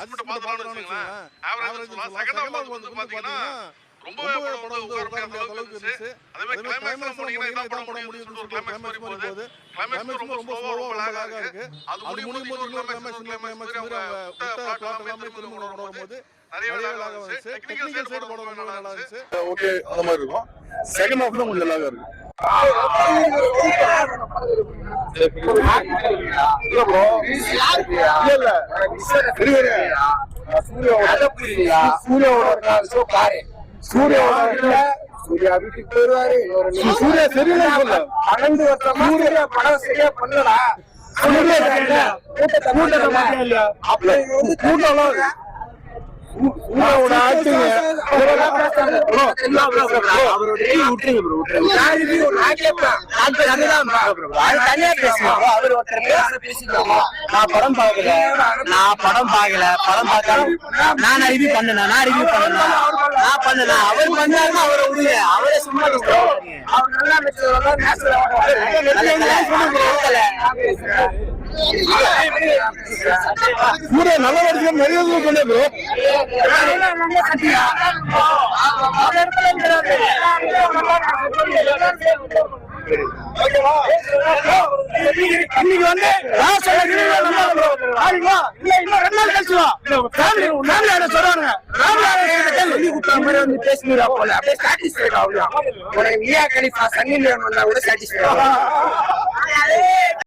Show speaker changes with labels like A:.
A: Adjustment பார்த்துக்கலாம்னு வச்சுங்களேன் average சொல்லலாம் second half வந்து பாத்தீங்கன்னா ரொம்பவே படம் வந்து அளவுக்கு இருந்துச்சு. அதே மாதிரி கிளைமேக்ஸ் போனீங்கன்னா இதான் படம் முடியும்னு சொல்லிட்டு கிளைமேக்ஸ் மாதிரி போகுது. கிளைமேக்ஸ் ரொம்ப ஸ்லோவா ரொம்ப லாகா இருக்கு அது முடியும் போது இன்னொரு கிளைமேக்ஸ் கிளைமேக்ஸ் அவங்க பிளாட் எல்லாமே திரும்ப கொண்டு வரும்போது நிறைய லாகா வந்துச்சு டெக்னிக்கல் சைடு படம் நல்லா இருந்துச்சு
B: ஓகே அந்த மாதிரி இருக்கும். செகண்ட் ஹாஃப் தான் கொஞ்சம் லாகா இருக்கு.
C: சூர்யா வீட்டுக்கு போயிருவாரு
B: சூர்யா சரியில்லை
C: பன்னெண்டு வருஷமா சூர்யா படம் சரியா பண்ணலடா சூர்யா சரியில்லை.
B: கூட்டம்
C: நான் நான் அவர்
D: நான் படம் பார்க்கல. நான் படம் பார்க்கல. படம் பார்க்காம நான் ரிவ்யூ பண்ணல. நான் ரிவ்யூ பண்ணல. நான் பண்ணல. அவர் பண்ணாருன்னா அவரை விடுங்க. அவரே சும்மா.
C: அவர் நல்லா பேசுறதா நேசல
B: சூர்யா நல்ல நடிகர் நிறைய தூரம் சொன்னேன் ப்ரோ
C: இன்னைக்கு வந்து நான் சொன்ன review நல்லா இல்ல bro. ஆடிங்களா? இல்ல, இன்னும் ரெண்டு நாள் கழிச்சு வா. Family, family ஆட சொல்றானுங்க. Family ஆட கிட்ட சொல்லி கொடுத்த மாதிரி வந்து பேசுனீரா போல. அப்படியே satisfied ஆகுது. உனக்கு மியா கலிஃபா, சன்னி லியோன் வந்தா கூட satisfied ஆகும்.